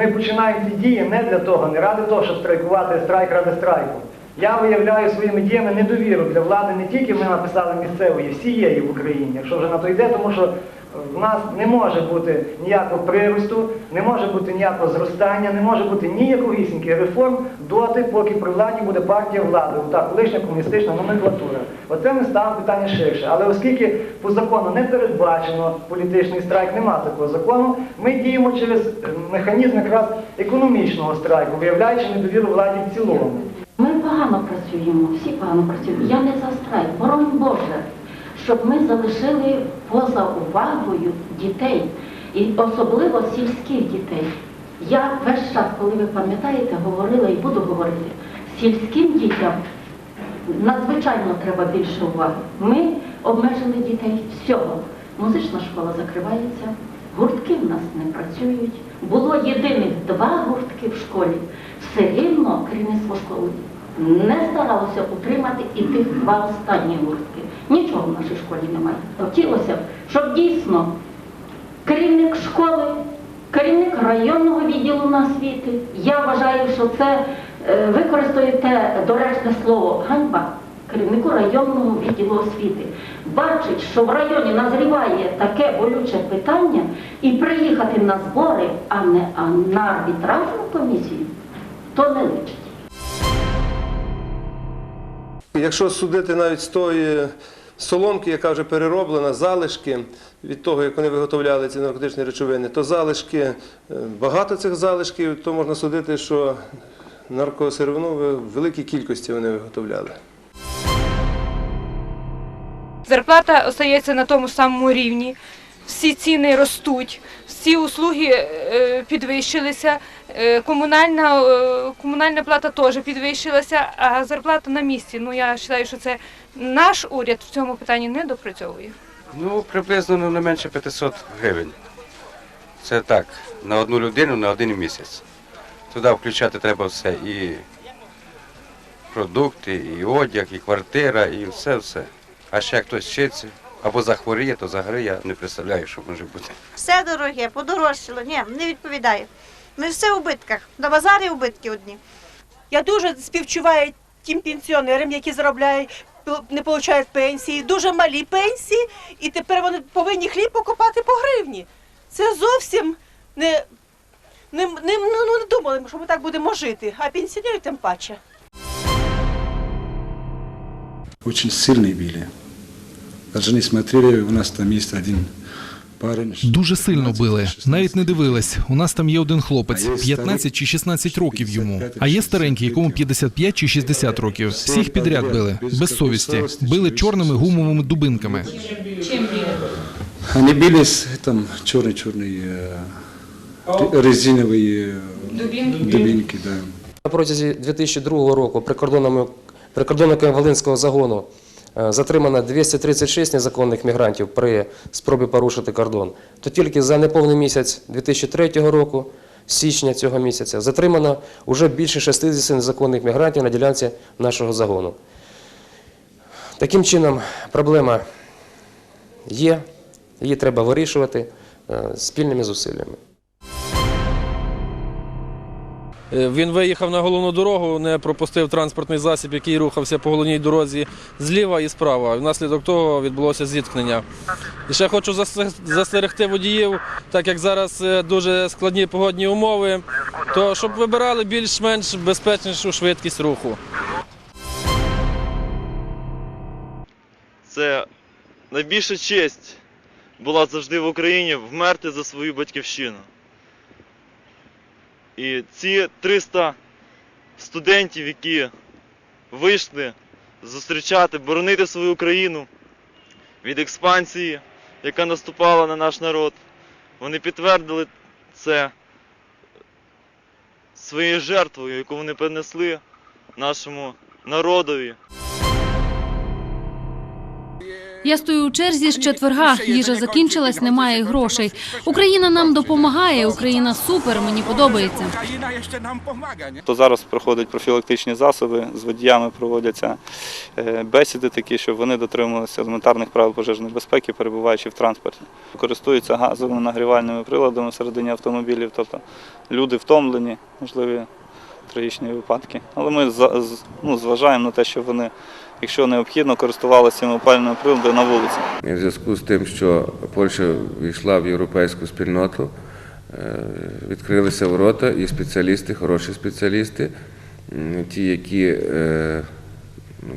ми починаємо ці дії не для того, не ради того, щоб страйкувати страйк ради страйку. Я виявляю своїми діями недовіру для влади не тільки ми написали місцевої, всієї в Україні, якщо вже на то йде, тому що в нас не може бути ніякого приросту, не може бути ніякого зростання, не може бути ніякогісіньких реформ доти, поки при владі буде партія влади, так, колишня комуністична номенклатура. Оце ми ставимо питання ширше. Але оскільки по закону не передбачено політичний страйк, нема такого закону, ми діємо через е, механізм якраз економічного страйку, виявляючи недовіру владі в цілому. Ми погано працюємо, всі погано працюємо. Я не за страйк, боронь Боже, щоб ми залишили поза увагою дітей, і особливо сільських дітей. Я весь час, коли ви пам'ятаєте, говорила і буду говорити, сільським дітям надзвичайно треба більше уваги. Ми обмежили дітей всього. Музична школа закривається, гуртки в нас не працюють. Було єдиних два гуртки в школі. Все рівно керівництво школи не старалося утримати і тих два останні гуртки. Нічого в нашій школі немає. Хотілося б, щоб дійсно керівник школи, керівник районного відділу на освіти. Я вважаю, що це е, використаєте доречне слово ганьба керівнику районного відділу освіти. Бачить, що в районі назріває таке болюче питання і приїхати на збори, а не а на арбітражну комісію, то не личить. Якщо судити навіть з тої соломки, яка вже перероблена, залишки від того, як вони виготовляли ці наркотичні речовини, то залишки, е, багато цих залишків, то можна судити, що наркосировину в великій кількості вони виготовляли. Зарплата остається на тому самому рівні, всі ціни ростуть, всі услуги е, підвищилися, е, комунальна, комунальна плата теж підвищилася, а зарплата на місці. Ну я вважаю, що це наш уряд в цьому питанні не допрацьовує. Ну, приблизно ну, не менше 500 гривень. Це так, на одну людину на один місяць. Туди включати треба все і продукти, і одяг, і квартира, і все-все. А ще як хтось вчиться або захворіє, то загриє, я не представляю, що може бути. Все дороге, подорожчало. Ні, не відповідає. Ми все в убитках. На базарі убитки одні. Я дуже співчуваю тим пенсіонерам, які заробляють, не отримують пенсії, дуже малі пенсії, і тепер вони повинні хліб покупати по гривні. Це зовсім не, не, не, ну, ну, не думали, що ми так будемо жити, а пенсіонери тим паче. Очень сильные били. Даже смотрели, у нас там есть один. Дуже сильно 15, били, 16. навіть не дивились. У нас там є один хлопець, А є 15 чи 16 років йому. 55, А є старенький, якому 65. 55 чи 60 років. Всіх підряд били, без совісті. Били чорними гумовими дубинками. Они били с там черный-черный резиновые э, дубинки, да. На протязі 2002 року прикордонними- прикордонниками Волинського загону е, затримано 236 незаконних мігрантів при спробі порушити кордон. То тільки за неповний місяць 2003 року, січня цього місяця, затримано вже більше 60 незаконних мігрантів на ділянці нашого загону. Таким чином, проблема є, її треба вирішувати е, спільними зусиллями. Він виїхав на головну дорогу, не пропустив транспортний засіб, який рухався по головній дорозі зліва і справа. Внаслідок того відбулося зіткнення. І ще хочу застерегти водіїв, так як зараз е, дуже складні погодні умови, то щоб вибирали більш-менш безпечнішу швидкість руху. Це найбільша честь була завжди в Україні вмерти за свою батьківщину. І ці 300 студентів, які вийшли зустрічати, боронити свою країну від експансії, яка наступала на наш народ, вони підтвердили це своєю жертвою, яку вони принесли нашому народові. Я стою у черзі з четверга. Їжа закінчилась, немає грошей. Україна нам допомагає. Україна супер. Мені подобається. То зараз проходять профілактичні засоби, з водіями проводяться е, бесіди такі, щоб вони дотримувалися елементарних правил пожежної безпеки, перебуваючи в транспорті. Користуються газовими нагрівальними приладами всередині автомобілів, тобто люди втомлені, можливі трагічні випадки. Але ми ну, зважаємо на те, що вони, якщо необхідно, користувалися опалювальними приладами на вулиці. І в зв'язку з тим, що Польща війшла в європейську спільноту, е, відкрилися ворота і спеціалісти, хороші спеціалісти, ті, які е, ну,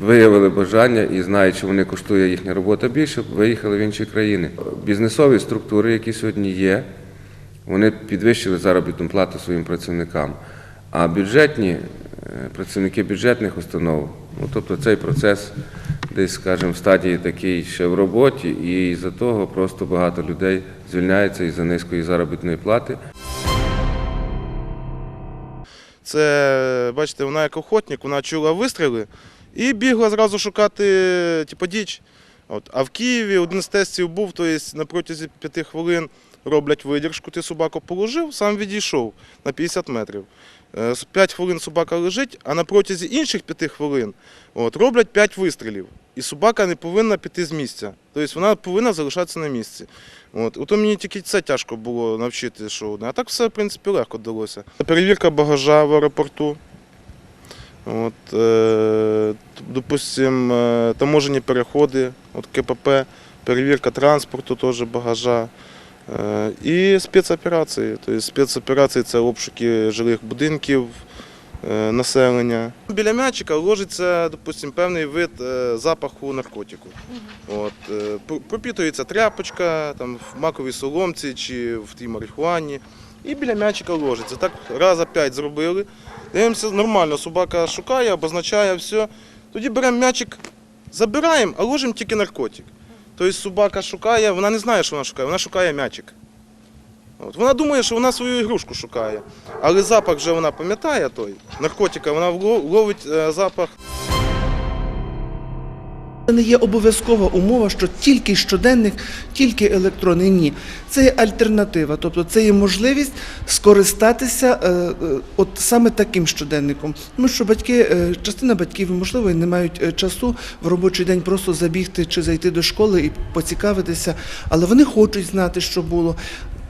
виявили бажання і знають, що вони коштує їхня робота більше, виїхали в інші країни. Бізнесові структури, які сьогодні є, вони підвищили заробітну плату своїм працівникам. А бюджетні е, працівники бюджетних установ, ну тобто цей процес десь, скажімо, в стадії такий ще в роботі, і за того просто багато людей звільняється із-за низької заробітної плати. Це, бачите, вона як охотник, вона чула вистріли і бігла зразу шукати типу, діч. От. А в Києві один з тестів був, то є на протязі п'яти хвилин роблять видержку, ти собаку положив, сам відійшов на 50 метрів. Е, 5 хвилин собака лежить, а на протязі інших 5 хвилин от, роблять 5 вистрілів. І собака не повинна піти з місця. Тобто вона повинна залишатися на місці. От. Ото мені тільки це тяжко було навчити, що одне. А так все, в принципі, легко вдалося. Перевірка багажа в аеропорту. От, е, допустим, е, таможені переходи, от КПП, перевірка транспорту теж багажа. Е, і спецоперації. Тобто спецоперації це обшуки жилих будинків, е, населення. Біля м'ячика ложиться, допустим, певний вид е, запаху наркотику. От, пропітується тряпочка там, в маковій соломці чи в тій марихуані. І біля м'ячика ложиться. Так раза п'ять зробили. Дивимося, нормально, собака шукає, обозначає все. Тоді беремо м'ячик, забираємо, а ложимо тільки наркотик. Тобто собака шукає, вона не знає, що вона шукає, вона шукає м'ячик. От. Вона думає, що вона свою ігрушку шукає. Але запах вже вона пам'ятає той наркотика, вона ловить е, запах. Не є обов'язкова умова, що тільки щоденник, тільки електронний. Ні. Це є альтернатива, тобто це є можливість скористатися е, е, от саме таким щоденником. Тому що батьки, е, частина батьків, можливо, не мають часу в робочий день просто забігти чи зайти до школи і поцікавитися, але вони хочуть знати, що було.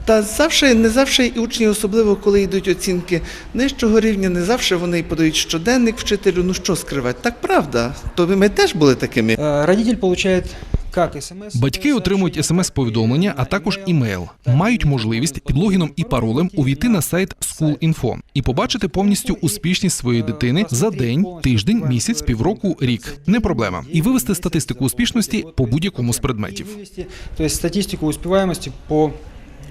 Та завжди, не завжди і учні, особливо коли йдуть оцінки нижчого рівня, не завжди вони подають щоденник вчителю. Ну що скривати? Так правда. То ми теж були такими. Родитель получает как СМС? Батьки отримують смс-повідомлення, а також імейл. Мають можливість під логіном і паролем увійти на сайт School.info і побачити повністю успішність своєї дитини за день, тиждень, місяць, півроку, рік. Не проблема. І вивести статистику успішності по будь-якому з предметів. Вывести, То есть статистику успеваемости по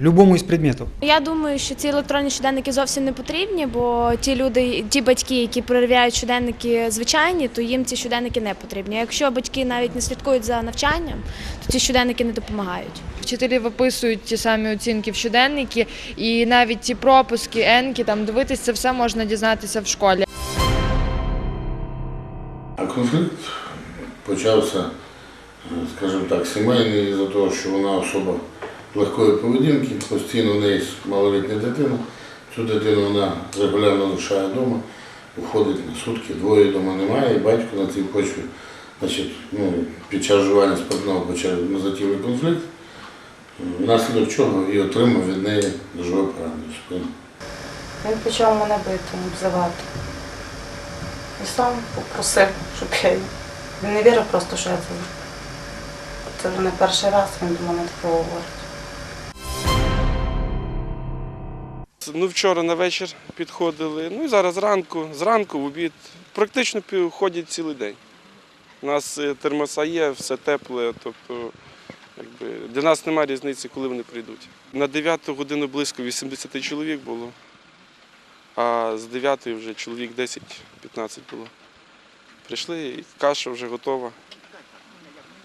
любому из предметов. Я думаю, що ці електронні щоденники зовсім не потрібні, бо ті люди, ті батьки, які перевіряють щоденники звичайні, то їм ці щоденники не потрібні. А Якщо батьки навіть не слідкують за навчанням, то ці щоденники не допомагають. Вчителі виписують ті самі оцінки в щоденники, і навіть ті пропуски, енки, там дивитись це все можна дізнатися в школі. А конфлікт почався, скажімо так, сімейний із-за того, що вона особа легкої поведінки, постійно в неї малолітня дитина. Цю дитину вона регулярно лишає вдома, виходить на сутки, двоє вдома немає, і батько на цій почві, значить, ну, під час вживання спиртного почав затівний конфлікт, внаслідок чого і отримав від неї ножове поранення спину. Він почав мене бити, обзивати. І сам попросив, щоб я Він не вірив просто, що я це. Це вже не перший раз він до мене таке говорить. Ну, вчора на вечір підходили, ну і зараз зранку, зранку в обід. Практично ходять цілий день. У нас е, термоса є, все тепле, тобто якби, для нас немає різниці, коли вони прийдуть. На 9 годину близько 80 чоловік було, а з 9 вже чоловік 10-15 було. Прийшли, і каша вже готова,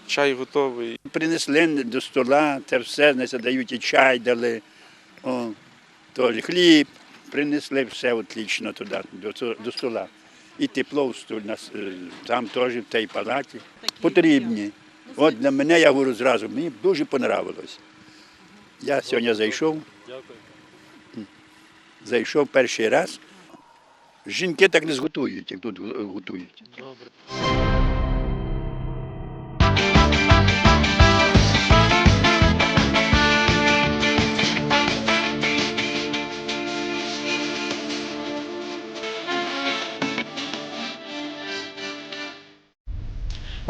чай готовий. Принесли до стола, це все, дають і чай дали, о, то хліб, принесли все отлично туди, до, до стола. І тепло в столі, нас, е, там теж в тій палаті. Потрібні. От для мене, я говорю зразу, мені дуже понравилось. Я сьогодні зайшов. Зайшов перший раз. Жінки так не зготують, як тут готують.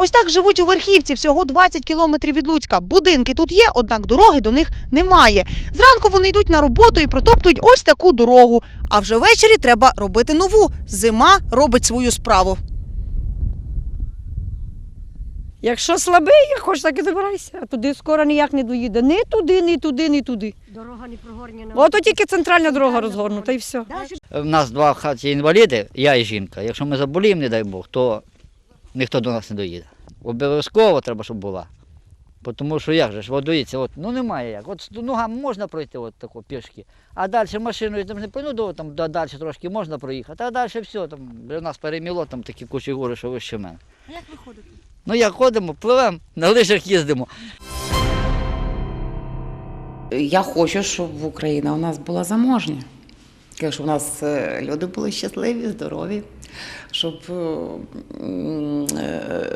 Ось так живуть у Верхівці, всього 20 кілометрів від Луцька. Будинки тут є, однак дороги до них немає. Зранку вони йдуть на роботу і протоптують ось таку дорогу. А вже ввечері треба робити нову. Зима робить свою справу. Якщо слабий, хочеш, так і добирайся. А туди скоро ніяк не доїде. Ні туди, ні туди, ні туди. Дорога не прогорнена. Ото тільки центральна дорога розгорнута і все. У нас два в хаті інваліди, я і жінка. Якщо ми заболіємо, не дай Бог, то ніхто до нас не доїде. Обов'язково треба, щоб була. Бо Тому що як же ж, от дивіться, от, ну немає як. От ногами можна пройти от тако пішки, а далі машиною там не пойду, до, там да- далі трошки можна проїхати, а далі все, там вже нас переміло, там такі кучі гори, що вище мене. А як ви ходите? Ну як ходимо, пливемо, на лижах їздимо. Я хочу, щоб Україна у нас була заможня. Щоб у нас е, люди були щасливі, здорові, щоб е, е,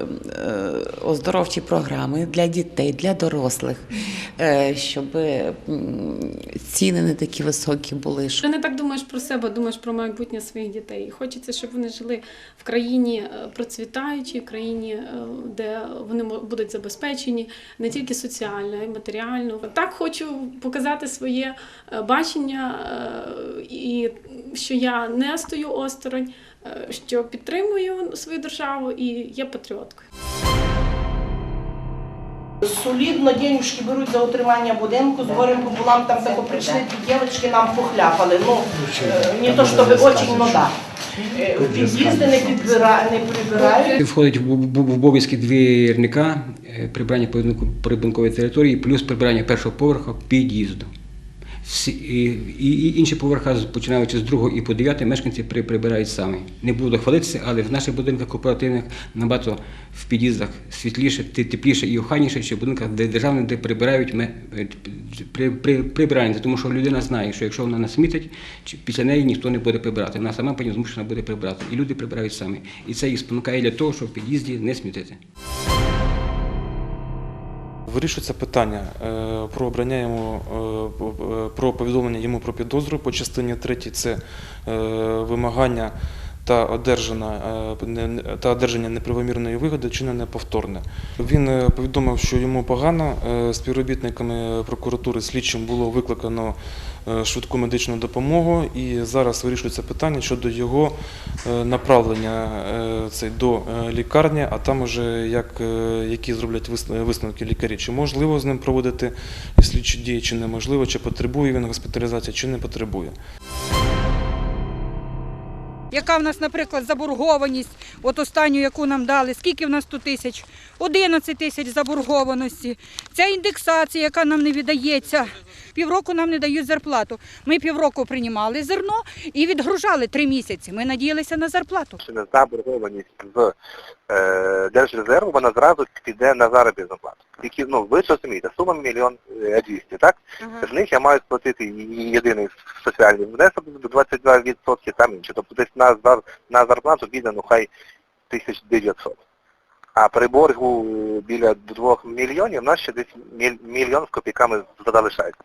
оздоровчі програми для дітей, для дорослих, щоб ціни не такі високі були. Ти не так думаєш про себе, думаєш про майбутнє своїх дітей. І Хочеться, щоб вони жили в країні процвітаючій, в країні, де вони будуть забезпечені не тільки соціально, а й матеріально. Так хочу показати своє бачення, е, і що я не стою осторонь, е, що підтримую свою державу і є патріоткою. Солідно денежки беруть за утримання будинку, з горем пополам там тако прийшли ті дівчатки нам похляпали. Ну, не то, щоб очень, ну да. Е, Під'їзди не, підбира, не прибирають. Входить в в- в обов'язки двірника, е, прибирання будинку- прибудинкової території, плюс прибирання першого поверху під'їзду. І, інші поверха, починаючи з другого і по дев'ятий, мешканці при, прибирають самі. Не буду хвалитися, але в наших будинках кооперативних набагато в під'їздах світліше, тепліше і охайніше, що в будинках, де державних, де прибирають ми, е, при, при, прибирається. Тому що людина знає, що якщо вона насмітить, після неї ніхто не буде прибирати. Вона сама потім змушена буде прибирати. І люди прибирають самі. І це їх спонукає для того, щоб в під'їзді не смітити. Вирішується питання е, про обрання йому е, про повідомлення йому про підозру по частині 3 це е, вимагання та одержана е, та одержання неправомірної вигоди чинене повторне. Він е, повідомив, що йому погано. е, Співробітниками прокуратури слідчим було викликано е, швидку медичну допомогу, і зараз вирішується питання щодо його е, направлення е, до е, лікарні, а там уже як е, які зроблять висновки лікарі, чи можливо з ним проводити слідчі дії, чи неможливо, чи потребує він госпіталізації, чи не потребує. Яка в нас, наприклад, заборгованість, от останню, яку нам дали, скільки в нас 100 тисяч? 11 тисяч заборгованості. Ця індексація, яка нам не віддається, півроку нам не дають зарплату. Ми півроку приймали зерно і відгружали три місяці. Ми надіялися на зарплату. заборгованість з е, Держрезерву, вона зразу піде на заробітну плату. Які, ну, ви ж розумієте, сума мільйон е, 200, так? З них я маю сплатити єдиний соціальний внесок 22%, там інше. Тобто десь на, зар- на зарплату піде, ну хай 1900. А при боргу біля 2 мільйонів, у нас ще десь мільйон з копійками залишається.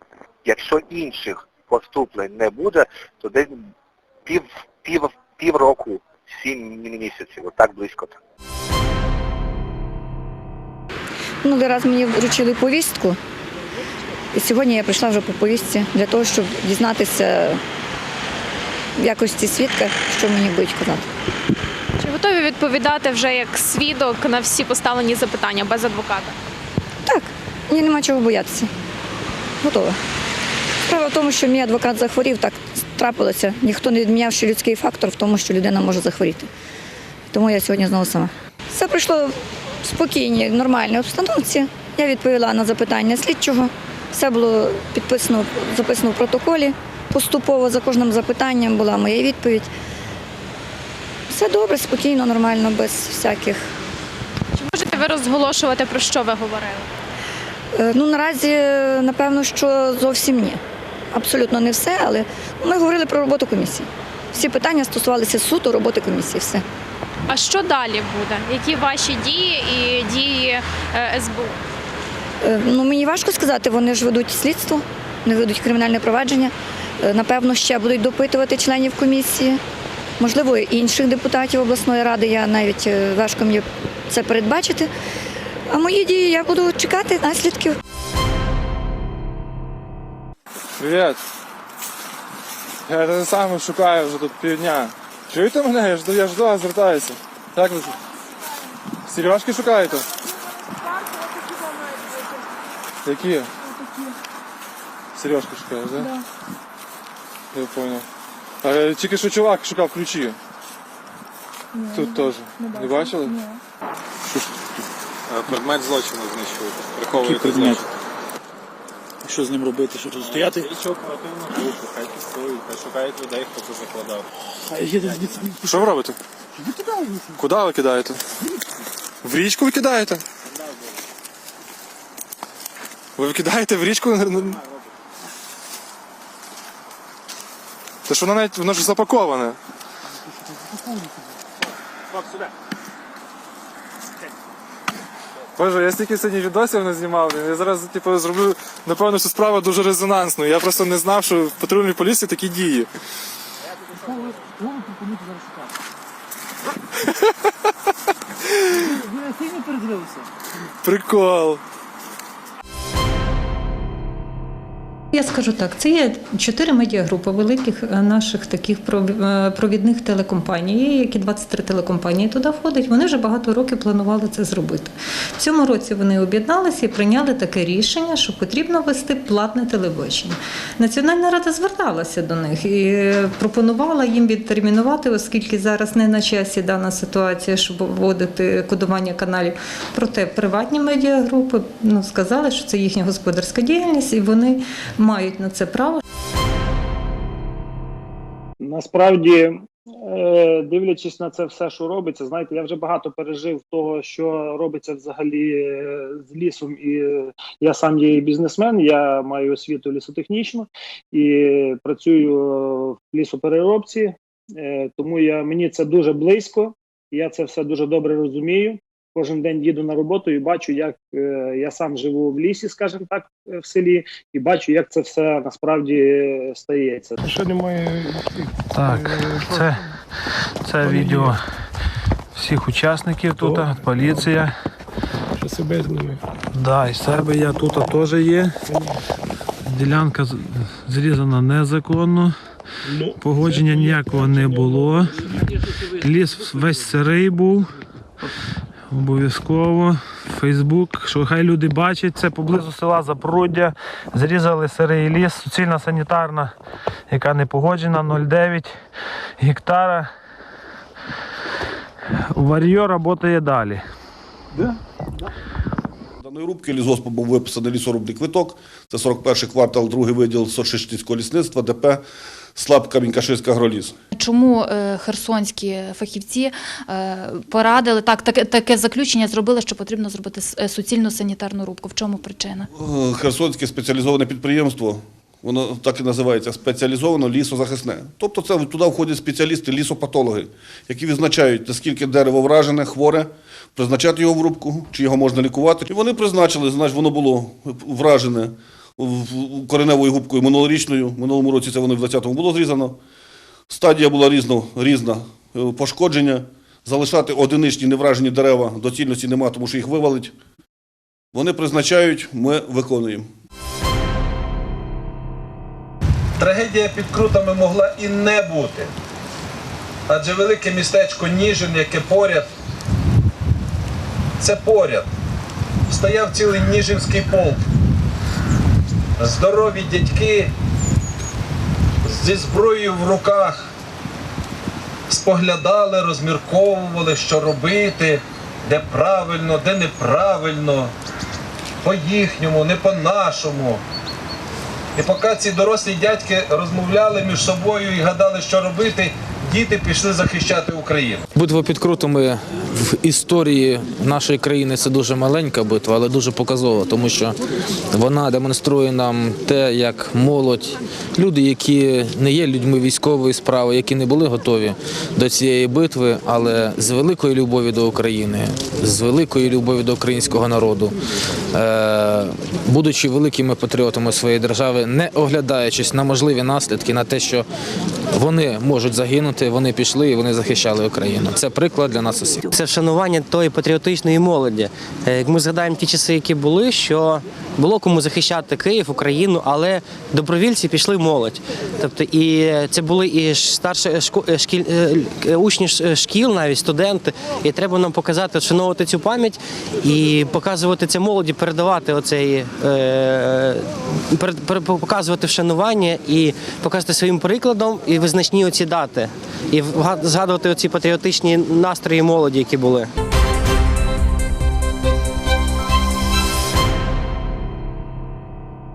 Якщо інших поступлень не буде, то десь пів, пів, пів року, сім місяців, отак близько. Минулий раз мені вручили повістку, і сьогодні я прийшла вже по повістці для того, щоб дізнатися в якості свідка, що мені будуть казати. Чи готові відповідати вже як свідок на всі поставлені запитання без адвоката? Так, Мені нема чого боятися. Готова. Справа в тому, що мій адвокат захворів, так трапилося. Ніхто не відміняв, що людський фактор в тому, що людина може захворіти. Тому я сьогодні знову сама. Все пройшло в спокійній, нормальній обстановці. Я відповіла на запитання слідчого. Все було підписано, записано в протоколі. Поступово за кожним запитанням була моя відповідь. Все добре, спокійно, нормально, без всяких. Чи можете ви розголошувати, про що ви говорили? Е, Ну, наразі, е, напевно, що зовсім ні. Абсолютно не все, але ми говорили про роботу комісії. Всі питання стосувалися суто роботи комісії. Все. А що далі буде? Які ваші дії і дії е, СБУ? Ну, мені важко сказати, вони ж ведуть слідство, не ведуть кримінальне провадження. Е, Напевно, ще будуть допитувати членів комісії, можливо, інших депутатів обласної ради. Я навіть е, важко мені це передбачити. А мої дії я буду чекати наслідків. Привіт. Я те саме шукаю вже тут півдня. Чуєте мене? Я ж, до- я ж до вас звертаюся. Як ви? Сережки шукаєте? Які? Сережки шукаєш, так? Да? Я понял. А, тільки що чувак шукав ключі. Тут теж. Не бачили? Предмет злочину знищуєте. Приховуєте Який предмет? злочин. Що з ним робити? Що тут стояти? Слідчо оперативну групу, хай фіксують, хай шукають людей, хто це закладав. Що ви робите? Куди ви кидаєте? В річку ви кидаєте? Ви викидаєте в річку? Та ж воно навіть воно ж запаковане. Боже, я стільки сьогодні відосів не знімав. Я зараз типу, зроблю, напевно, що справа дуже резонансну. Я просто не знав, що в патрульній поліції такі дії. Прикол. Я скажу так, це є чотири медіагрупи великих е, наших таких е, провідних телекомпаній, які 23 телекомпанії туди входять. Вони вже багато років планували це зробити. В цьому році вони об'єдналися і прийняли таке рішення, що потрібно вести платне телебачення. Національна рада зверталася до них і е, пропонувала їм відтермінувати, оскільки зараз не на часі дана ситуація, щоб вводити кодування каналів. Проте приватні медіагрупи ну, сказали, що це їхня господарська діяльність, і вони мають на це право. Насправді, е, дивлячись на це все, що робиться, знаєте, я вже багато пережив того, що робиться взагалі е, з лісом, і я сам є бізнесмен, я маю освіту лісотехнічну і працюю в лісопереробці, е, тому я, мені це дуже близько, я це все дуже добре розумію. Кожен день їду на роботу і бачу, як е, я сам живу в лісі, скажімо так, е, в селі, і бачу, як це все насправді е, стається. Що немає Так, це, це відео всіх учасників тут, поліція. Що себе з ними? Да, і себе я тут теж є. Ділянка зрізана незаконно. Погодження ніякого не було. Ліс весь сирий був. Обов'язково. Фейсбук, що хай люди бачать, це поблизу села Запруддя. Зрізали сирий ліс, суцільна санітарна, яка не погоджена, 0,9 гектара. Вар'йо працює далі. Даної рубки лісгоспу був виписаний лісорубний квиток. Це 41 квартал, другий виділ Сочиштівського лісництва, ДП Слабка Мінькашиська агроліс. Чому е, херсонські фахівці е, порадили так, таке, таке заключення зробили, що потрібно зробити е, суцільну санітарну рубку? В чому причина? Херсонське спеціалізоване підприємство, воно так і називається спеціалізовано лісозахисне. Тобто це туди входять спеціалісти, лісопатологи, які визначають, наскільки дерево вражене, хворе, призначати його в рубку, чи його можна лікувати. І вони призначили, значить, воно було вражене кореневою губкою минулорічною. Минулому році це воно в 20-му було зрізано. Стадія була різно, різна е, пошкодження. Залишати одиничні невражені дерева доцільності нема, тому що їх вивалить. Вони призначають, ми виконуємо. Трагедія під крутами могла і не бути. Адже велике містечко Ніжин, яке поряд, це поряд. Стояв цілий Ніжинський полк. Здорові дядьки зі зброєю в руках споглядали, розмірковували, що робити, де правильно, де неправильно, по-їхньому, не по-нашому. І поки ці дорослі дядьки розмовляли між собою і гадали, що робити, діти пішли захищати Україну. Битва під крутами в історії нашої країни це дуже маленька битва, але дуже показова, тому що вона демонструє нам те, як молодь, люди, які не є людьми військової справи, які не були готові до цієї битви, але з великої любові до України, з великої любові до українського народу, е, будучи великими патріотами своєї держави, не оглядаючись на можливі наслідки, на те, що вони можуть загинути, вони пішли і вони захищали Україну. Це приклад для нас усіх. Це вшанування тої патріотичної молоді. Е, Як ми згадаємо ті часи, які були, що було кому захищати Київ, Україну, але добровільці пішли молодь. Тобто, і це були і старші е, шкіль, е, е, учні шкіл, навіть студенти. І треба нам показати, вшановувати цю пам'ять і показувати це молоді, передавати оцей показувати вшанування і показувати своїм прикладом і визначні оці дати, і згадувати оці патріотичні настрої молоді, які були.